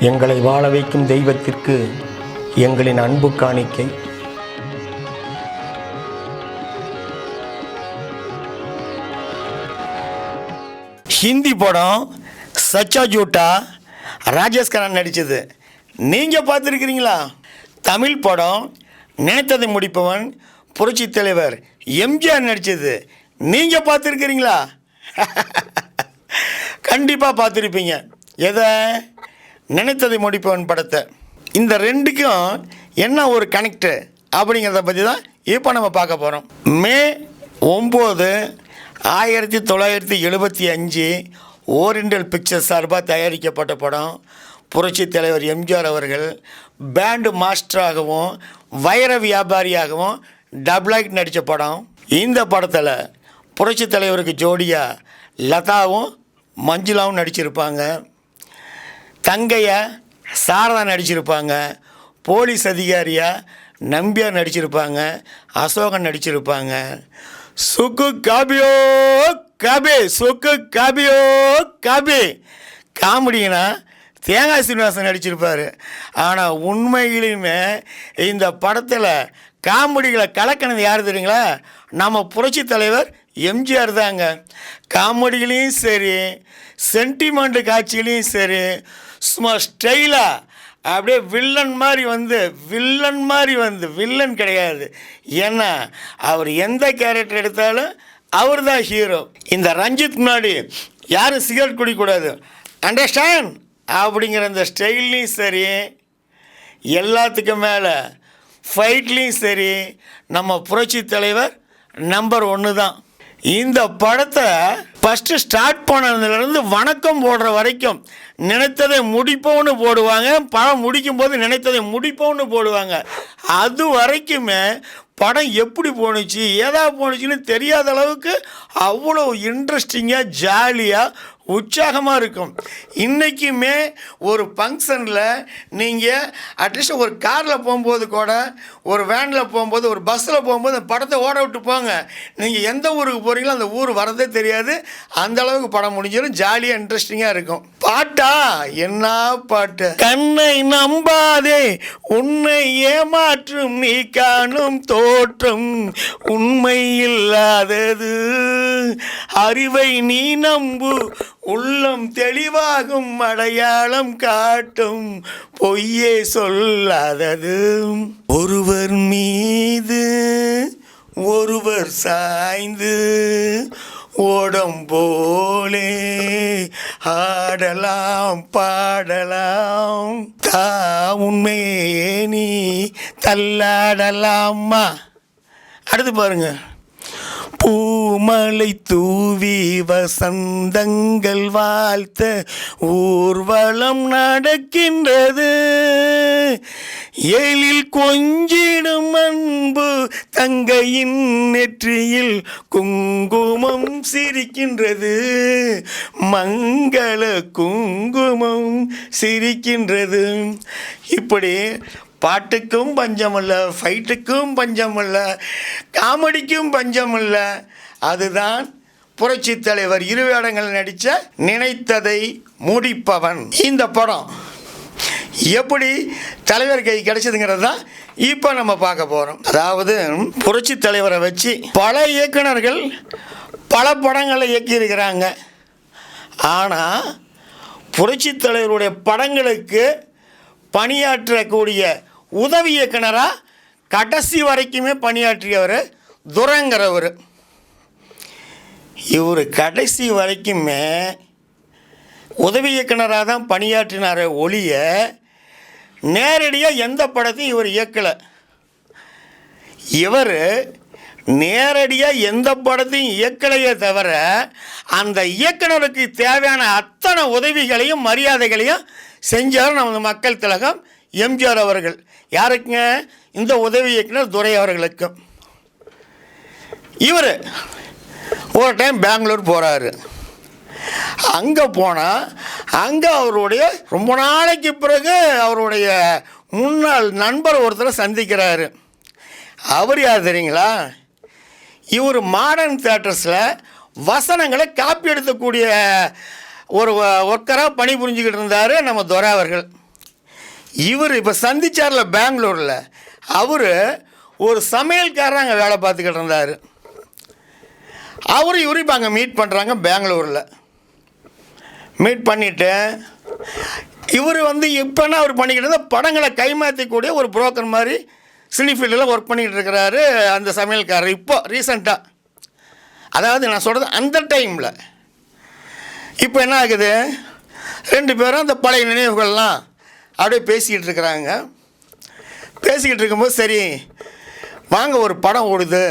எங்களை வாழ வைக்கும் தெய்வத்திற்கு எங்களின் அன்பு காணிக்கை. ஹிந்தி படம் சச்சா ஜூட்டா ராஜேஷ் கண்ணன் நடித்தது நீங்கள் பார்த்துருக்கிறீங்களா? தமிழ் படம் நினைத்ததை முடிப்பவன் புரட்சி தலைவர் எம்ஜிஆர் நடித்தது நீங்கள் பார்த்துருக்கிறீங்களா? கண்டிப்பாக பார்த்துருப்பீங்க. எதை? நினைத்ததை முடிப்பவன் படத்தை. இந்த ரெண்டுக்கும் என்ன ஒரு கனெக்டு அப்படிங்கிறத பற்றி தான் இப்போ நம்ம பார்க்க போகிறோம் மே ஒம்பது ஆயிரத்தி தொள்ளாயிரத்தி எழுபத்தி அஞ்சு ஓரியண்டல் பிக்சர்ஸ் சார்பாக தயாரிக்கப்பட்ட படம். புரட்சி தலைவர் எம்ஜிஆர் அவர்கள் பேண்டு மாஸ்டராகவும் வைர வியாபாரியாகவும் டபுளாக் நடித்த படம். இந்த படத்தில் புரட்சி தலைவருக்கு ஜோடியாக லதாவும் மஞ்சுளாவும் நடிச்சிருப்பாங்க. தங்கைய சாரதா நடிச்சிருப்பாங்க போலீஸ் அதிகாரியாக நம்பியார் நடிச்சிருப்பாங்க அசோகன் நடிச்சிருப்பாங்க. சுக்கு காபியோ காபி சுக்கு காபியோ காபி. காமெடினா தேங்காய் சீனிவாசன் நடிச்சிருப்பார். ஆனால் உண்மையிலுமே இந்த படத்தில் காமெடிகளை கலக்கினது யார் தெரியுங்களா? நம்ம புரட்சி தலைவர் எம்ஜிஆர் தாங்க. காமெடிகளையும் சரி சென்டிமெண்ட் காட்சிகளையும் சரி சும்மா ஸ்டைலாக அப்படியே வில்லன் மாதிரி வந்து வில்லன் மாதிரி வந்து வில்லன் கிடையாது. ஏன்னா அவர் எந்த கேரக்டர் எடுத்தாலும் அவர் தான் ஹீரோ இந்த ரஞ்சித் முன்னாடி யாரும் சிகரெட் குடிக்கூடாது அண்டர்ஸ்டாண்ட் அப்படிங்கிற அந்த ஸ்டைல்லையும் சரி எல்லாத்துக்கும் மேலே ஃபைட்லேயும் சரி நம்ம புரட்சி தலைவர் நம்பர் ஒன்று தான். இந்த படத்தை ஃபஸ்ட்டு ஸ்டார்ட் பண்ணதுலேருந்து வணக்கம் போடுற வரைக்கும் நினைத்ததை முடிப்போன்னு போடுவாங்க. படம் முடிக்கும்போது நினைத்ததை முடிப்போன்னு போடுவாங்க. அது வரைக்குமே படம் எப்படி போணுச்சு ஏதா போணுச்சுன்னு தெரியாத அளவுக்கு அவ்வளோ இன்ட்ரெஸ்டிங்காக ஜாலியாக உற்சாகமாக இருக்கும். இன்றைக்குமே ஒரு ஃபங்க்ஷனில் நீங்கள் அட்லீஸ்ட் ஒரு காரில் போகும்போது கூட ஒரு வேனில் போகும்போது ஒரு பஸ்ஸில் போகும்போது அந்த படத்தை ஓட விட்டு போங்க. நீங்கள் எந்த ஊருக்கு போகிறீங்களோ அந்த ஊர் வரதே தெரியாது. அந்த அளவுக்கு படம் முடிஞ்சிடும். ஜாலியாக இன்ட்ரெஸ்டிங்காக இருக்கும். பாட்டா? என்ன பாட்டு? கண்ணை நம்பாதே. உன்னை ஏமாற்றும் நீ காணும் தோற்றம் உண்மை இல்லாதது அறிவை நீ நம்பு உள்ளம் தெளிவாகும் அடையாளம் காட்டும் பொய்யே சொல்லாதது. ஒருவர் மீது ஒருவர் சாய்ந்து ஓடம் போலே ஆடலாம் பாடலாம். தா உண்மையே நீ தள்ளாடலாமா அடுத்து பாருங்க. பூமலை தூவி வசந்தங்கள் வாழ்த்த ஊர்வலம் நடக்கின்றது. எழில் கொஞ்சிடும் அன்பு தங்கையின் நெற்றியில் குங்குமம் சிரிக்கின்றது. மங்கள குங்குமம் சிரிக்கின்றது. இப்படி பாட்டுக்கும் பஞ்சம் இல்லை ஃபைட்டுக்கும் பஞ்சம் இல்லை காமெடிக்கும் பஞ்சம் இல்லை அதுதான் புரட்சி தலைவர் இரு வேடங்கள் நடித்த நினைத்ததை முடிப்பவன். இந்த படம் எப்படி தலைவர் கை கிடைச்சதுங்கிறது தான் இப்போ நம்ம பார்க்க போகிறோம் அதாவது புரட்சி தலைவரை வச்சு பல இயக்குனர்கள் பல படங்களை இயக்கியிருக்கிறாங்க. ஆனால் புரட்சி தலைவருடைய படங்களுக்கு பணியாற்றக்கூடிய உதவி இயக்குனராக கடைசி வரைக்குமே பணியாற்றியவர் துரங்கிறவர் இவர் கடைசி வரைக்குமே உதவி இயக்குனராக தான் பணியாற்றினார் ஒளிய நேரடியாக எந்த படத்தையும் இவர் இயக்கலை. இவர் நேரடியாக எந்த படத்தையும் இயக்கலையே தவிர அந்த இயக்குனருக்கு தேவையான அத்தனை உதவிகளையும் மரியாதைகளையும் செஞ்சவர் நமது மக்கள் திலகம் எம்ஜிஆர் அவர்கள். யாருக்குங்க? இந்த உதவி இயக்குனர் துரை அவர்களுக்கு. இவர் ஒரு டைம் பெங்களூர் போகிறாரு அங்கே போனால் அங்கே அவருடைய ரொம்ப நாளைக்கு பிறகு அவருடைய முன்னாள் நண்பர் ஒருத்தரை சந்திக்கிறாரு. அவர் யார் தெரியுங்களா? இவர் மாடர்ன் தேட்டர்ஸில் வசனங்களை காப்பி எடுக்கக்கூடிய ஒரு ஒர்க்கராக பணிபுரிஞ்சுக்கிட்டு இருந்தார் நம்ம துரை அவர்கள். இவர் இப்போ சந்திச்சார்ல பெங்களூரில். அவர் ஒரு சமையல்காரர் அங்கே வேலை பார்த்துக்கிட்டு இருந்தார். அவர் இவரு இப்போ அங்கே மீட் பண்ணுறாங்க பெங்களூரில். மீட் பண்ணிவிட்டு இவர் வந்து இப்போனா அவர் பண்ணிக்கிட்டு இருந்தால் படங்களை கைமாற்றக்கூடிய ஒரு புரோக்கர் மாதிரி சினி ஃபீல்டில் ஒர்க் பண்ணிக்கிட்டு இருக்கிறாரு அந்த சமையல்காரர் இப்போ ரீசண்டாக அதாவது நான் சொல்கிறது அந்த டைமில் இப்போ என்ன ஆகுது? ரெண்டு பேரும் அந்த பழைய நினைவுகள்லாம் அப்படியே பேசிக்கிட்டு இருக்கிறாங்க. பேசிக்கிட்டு இருக்கும்போது சரி வாங்க ஒரு படம் ஓடுது.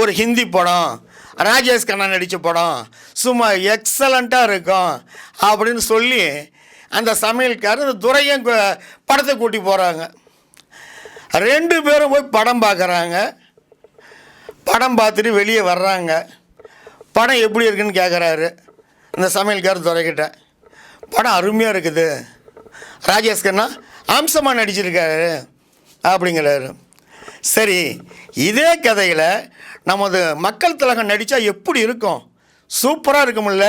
ஒரு ஹிந்தி படம் ராஜேஷ் கண்ணா நடித்த படம் சும்மா எக்ஸலண்ட்டாக இருக்கும் அப்படின்னு சொல்லி அந்த சமையல்காரர் இந்த துரையும் படத்தை கூட்டி போகிறாங்க ரெண்டு பேரும் போய் படம் பார்க்குறாங்க. படம் பார்த்துட்டு வெளியே வர்றாங்க. படம் எப்படி இருக்குன்னு கேட்குறாரு இந்த சமையல்காரர் துறைக்கிட்ட படம் அருமையாக இருக்குது. ராஜேஷ் கண்ணா அம்சமாக நடிச்சிருக்காரு அப்படிங்கிறாரு. சரி இதே கதையில் நமது மக்கள் திலகம் நடித்தா எப்படி இருக்கும்? சூப்பராக இருக்கும்ல?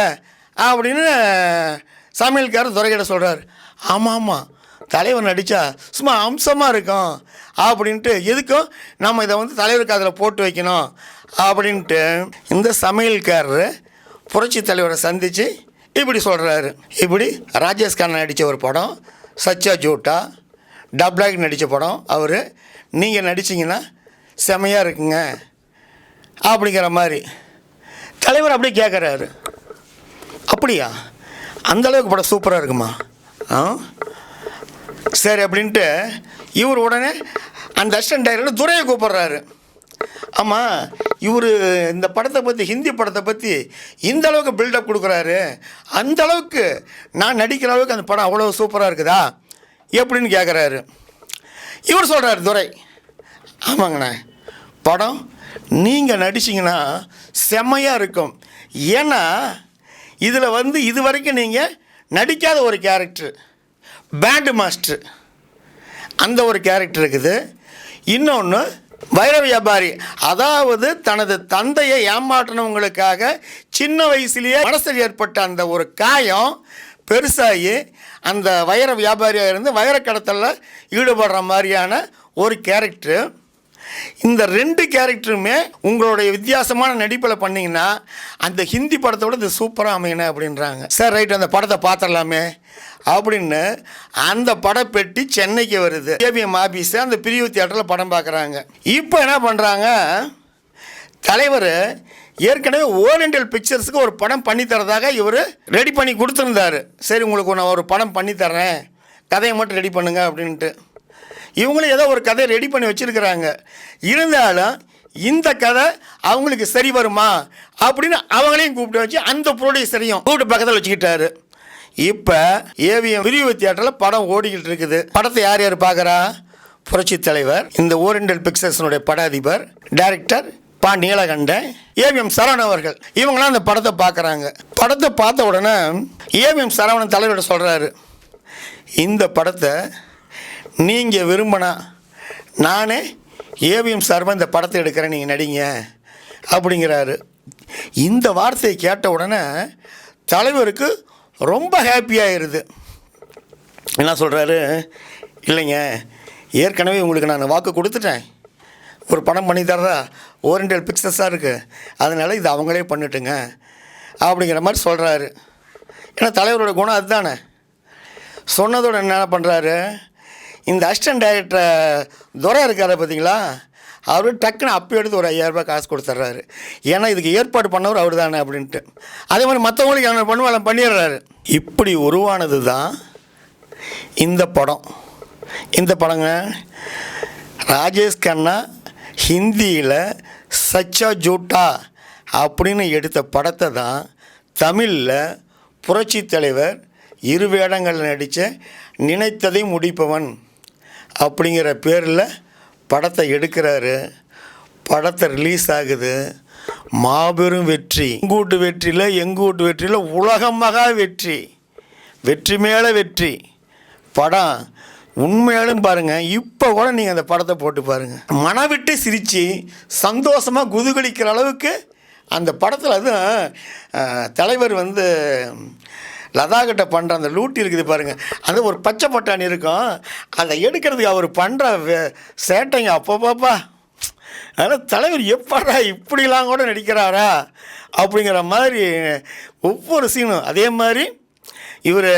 அப்படின்னு சமையல்காரர் துறைக்கிட்ட சொல்கிறார் ஆமாம் ஆமாம் தலைவர் நடித்தா சும்மா அம்சமாக இருக்கும் அப்படின்ட்டு எதுக்கும் நம்ம இதை வந்து தலைவருக்கு அதில் போட்டு வைக்கணும் அப்படின்ட்டு இந்த சமையல்காரர் புரட்சி தலைவரை சந்தித்து இப்படி சொல்கிறாரு இப்படி ராஜேஷ்கண்ணா நடித்த ஒரு படம் சச்சா ஜூட்டா டப்ளாக் நடித்த படம். அவர் நீங்கள் நடிச்சிங்கன்னா செமையாக இருக்குங்க. அப்படிங்கிற மாதிரி. தலைவர் அப்படியே கேட்குறாரு அப்படியா? அந்தளவுக்கு படம் சூப்பராக இருக்குமா? ஆ. சரி அப்படின்ட்டு இவர் உடனே அந்த அசிஸ்டன்ட் டைரக்டர் துறையை கூப்பிட்றாரு. ஆமாம் இவர் இந்த படத்தை பற்றி ஹிந்தி படத்தை பற்றி இந்த அளவுக்கு பில்டப் கொடுக்குறாரு. அந்த அளவுக்கு நான் நடிக்கிற அளவுக்கு அந்த படம் அவ்வளோ சூப்பராக இருக்குதா? எப்படின்னு கேட்குறாரு இவர் சொல்கிறார் துரை ஆமாங்கண்ணே படம் நீங்கள் நடிச்சிங்கன்னா செம்மையாக இருக்கும். ஏன்னா இதில் வந்து இது வரைக்கும் நீங்கள் நடிக்காத ஒரு கேரக்டர் பேண்டு மாஸ்டர் அந்த ஒரு கேரக்டர் இருக்குது. இன்னொன்று வைர வியாபாரி. அதாவது தனது தந்தையை ஏமாற்றினவங்களுக்காக சின்ன வயசுலேயே மனசில் ஏற்பட்ட அந்த ஒரு காயம் பெருசாகி அந்த வைர வியாபாரியாக இருந்து வைர கடத்தலில் ஈடுபடுற மாதிரியான ஒரு கேரக்டர் இந்த ரெண்டு கேரக்டருமே உங்களுடைய வித்தியாசமான நடிப்பில் பண்ணிங்கன்னா அந்த ஹிந்தி படத்தோட இது சூப்பராக அமையணும் அப்படின்றாங்க. சார் ரைட் அந்த படத்தை பார்த்துடலாமே. அப்படின்னு அந்த படப்பெட்டி சென்னைக்கு வருது. ஏபிஎம் ஆஃபீஸு அந்த பிரிவு தியேட்டரில் படம் பார்க்குறாங்க இப்போ என்ன பண்ணுறாங்க தலைவர் ஏற்கனவே ஓரியண்டல் பிக்சர்ஸுக்கு ஒரு படம் பண்ணி தரதாக இவர் ரெடி பண்ணி கொடுத்துருந்தாரு. சரி உங்களுக்கு நான் ஒரு படம் பண்ணித்தரேன் கதையை மட்டும் ரெடி பண்ணுங்க அப்படின்ட்டு. இவங்களும் ஏதோ ஒரு கதையை ரெடி பண்ணி வச்சுருக்கிறாங்க. இருந்தாலும் இந்த கதை அவங்களுக்கு சரி வருமா அப்படின்னு அவங்களையும் கூப்பிட்டு வச்சு அந்த ப்ரொடியூசரையும் கூப்பிட்டு பக்கத்தில் வச்சுக்கிட்டாரு. இப்போ ஏவிஎம் விரிவு தியேட்டரில் படம் ஓடிக்கிட்டு இருக்குது. படத்தை யார் யார் பார்க்குறா? புரட்சி தலைவர் இந்த ஓரியண்டல் பிக்சர்ஸினுடைய பட அதிபர் டைரக்டர் பா நீலகண்டன் ஏவிஎம் சரவணன் அவர்கள். இவங்களாம் அந்த படத்தை பார்க்குறாங்க. படத்தை பார்த்த உடனே ஏவிஎம் சரவணன் தலைவர்கிட்ட சொல்கிறாரு இந்த படத்தை நீங்கள் விரும்பினா நானே ஏவிஎம் சார்பாக இந்த படத்தை எடுக்கிறேன் நீங்கள் நடிங்க அப்படிங்கிறாரு. இந்த வார்த்தையை கேட்ட உடனே தலைவருக்கு ரொம்ப ஹாப்பியாகிருது என்ன சொல்கிறாரு இல்லைங்க ஏற்கனவே உங்களுக்கு நான் வாக்கு கொடுத்துட்டேன். ஒரு படம் பண்ணி தரதா ஓரியண்டல் பிக்சர்ஸாக இருக்குது அதனால் இது அவங்களே பண்ணிட்டுங்க அப்படிங்கிற மாதிரி சொல்கிறாரு ஏன்னா தலைவரோட குணம் அதுதானே. சொன்னதோட என்ன பண்ணுறாரு இந்த அசிஸ்டன்ட் டைரக்டர் துரை இருக்கார் பார்த்தீங்களா அவர் டக்குன்னு அப்போ எடுத்து ஒரு ஐயாயிரரூபா காசு கொடுத்துட்றாரு. ஏன்னா இதுக்கு ஏற்பாடு பண்ணவர் அவர் தானே அப்படின்ட்டு. அதே மாதிரி மற்றவங்களுக்கு என்ன பண்ணுவோம் பண்ணிடுறாரு. இப்படி உருவானது தான் இந்த படம். இந்த படங்க ராஜேஷ் கண்ணா ஹிந்தியில் சச்சா ஜூட்டா அப்படின்னு எடுத்த படத்தை தான் தமிழில் புரட்சி தலைவர் இரு வேடங்களில் நடித்த நினைத்ததை முடிப்பவன் அப்படிங்கிற பேரில் படத்தை எடுக்கிறாரு. படத்தை ரிலீஸ் ஆகுது. மாபெரும் வெற்றி. எங்கூட்டு வெற்றியில் எங்கூட்டு வெற்றியில் உலகம் மகா வெற்றி. வெற்றி மேலே வெற்றி. படம் உண்மையாலும் பாருங்கள் இப்போ கூட நீங்கள் அந்த படத்தை போட்டு பாருங்கள் மனவிட்டு சிரித்து சந்தோஷமாக குதுகலிக்கிற அளவுக்கு அந்த படத்தில் அதுவும் தலைவர் வந்து லதா கிட்ட பண்ணுற அந்த லூட்டி இருக்குது பாருங்கள் அது ஒரு பச்சை பட்டாணி இருக்கும். அதை எடுக்கிறதுக்கு அவர் பண்ணுற சேட்டைங்க அப்பப்பப்பா அதனால் தலைவர் எப்படா இப்படிலாம் கூட நடிக்கிறாரா? அப்படிங்கிற மாதிரி ஒவ்வொரு சீனும் அதே மாதிரி இவர்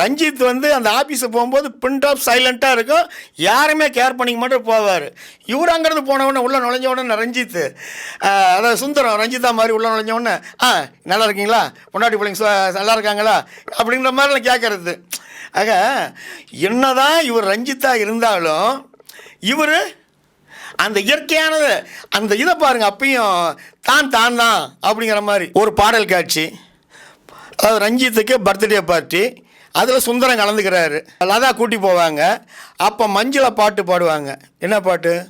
ரஞ்சித் வந்து அந்த ஆஃபீஸுக்கு போகும்போது பிரிண்ட் ஆஃப் சைலண்ட்டாக இருக்கும். யாருமே கேர் பண்ணிக்க மட்டும் போவார். இவர் அங்கேருந்து போனவுடனே உள்ளே நுழைஞ்ச உடனே ரஞ்சித் அதாவது சுந்தரம் ரஞ்சிதா மாதிரி உள்ளே நுழைஞ்ச உடனே ஆ நல்லா இருக்கீங்களா? பொண்டாட்டி பிள்ளைங்க நல்லா இருக்காங்களா? அப்படிங்கிற மாதிரிலாம் கேட்கறது ஆக என்னதான் இவர் ரஞ்சித்தா இருந்தாலும் இவர் அந்த இயற்கையானது அந்த இதை பாருங்க அப்பயும் தான் தான் தான் அப்படிங்கிற மாதிரி ஒரு பாடல் காட்சி. அது ரஞ்சித்துக்கு பர்த்டே பார்ட்டி. அதில் சுந்தரம் கலந்துக்கிறாரு. லதா கூட்டி போவாங்க. அப்போ மஞ்சளை பாட்டு பாடுவாங்க. என்ன பாட்டு?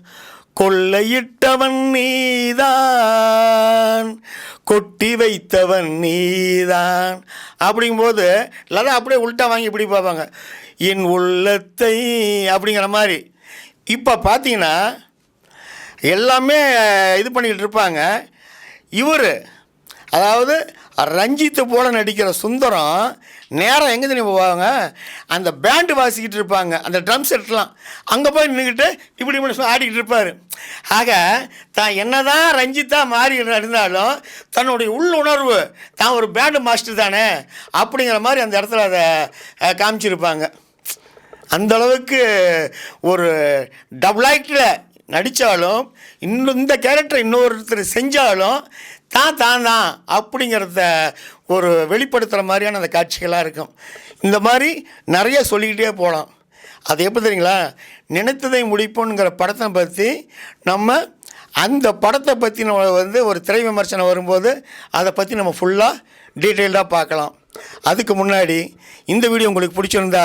கொள்ளையிட்டவன் நீதான் கொட்டி வைத்தவன் நீதான். அப்படிங்கும்போது லதா அப்படியே உள்ட்டா வாங்கி இப்படி பார்ப்பாங்க. என் உள்ளத்தை அப்படிங்கிற மாதிரி. இப்போ பார்த்தீங்கன்னா எல்லாமே இது பண்ணிக்கிட்டு இருப்பாங்க. இவர் அதாவது ரஞ்சித்து போல நடிக்கிற சுந்தரம் நேரம் எங்கே தெரியும் போவாங்க? அந்த பேண்டு வாசிக்கிட்டு இருப்பாங்க. அந்த ட்ரம் செட்லாம் அங்கே போய் நின்றுக்கிட்டு இப்படி இப்படி ஆடிக்கிட்டு இருப்பார். ஆக தான் என்னதான் ரஞ்சித்தா மாறி இருந்தாலும் தன்னுடைய உள்ளுணர்வு தான் ஒரு பேண்டு மாஸ்டர் தானே அப்படிங்கிற மாதிரி அந்த இடத்துல அதை காமிச்சிருப்பாங்க. அந்தளவுக்கு ஒரு டபுள் ஆக்டில் நடித்தாலும் இன்னும் இந்த கேரக்டர் இன்னொருத்தர் செஞ்சாலும் தான் தான் தான் அப்படிங்கிறத ஒரு வெளிப்படுத்துகிற மாதிரியான அந்த காட்சிகளாக இருக்கும். இந்த மாதிரி நிறைய சொல்லிக்கிட்டே போகலாம் அது எப்படி தெரியுங்களா? நினைத்ததை முடிப்போங்கிற படத்தை பற்றி நம்ம அந்த படத்தை பற்றி நம்ம வந்து ஒரு திரை விமர்சனம் வரும்போது அதை பற்றி நம்ம ஃபுல்லாக டீட்டெயில்டாக பார்க்கலாம். அதுக்கு முன்னாடி இந்த வீடியோ உங்களுக்கு பிடிச்சிருந்தா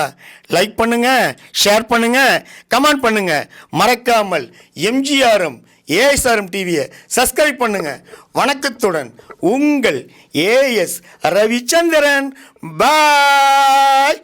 லைக் பண்ணுங்கள் ஷேர் பண்ணுங்கள் கமெண்ட் பண்ணுங்கள் மறக்காமல் எம்ஜிஆரும் ஏஎஸ்ஆர்எம் டிவியை சப்ஸ்கிரைப் பண்ணுங்கள் வணக்கத்துடன் உங்கள் ஏஎஸ் ரவிச்சந்திரன். பாய்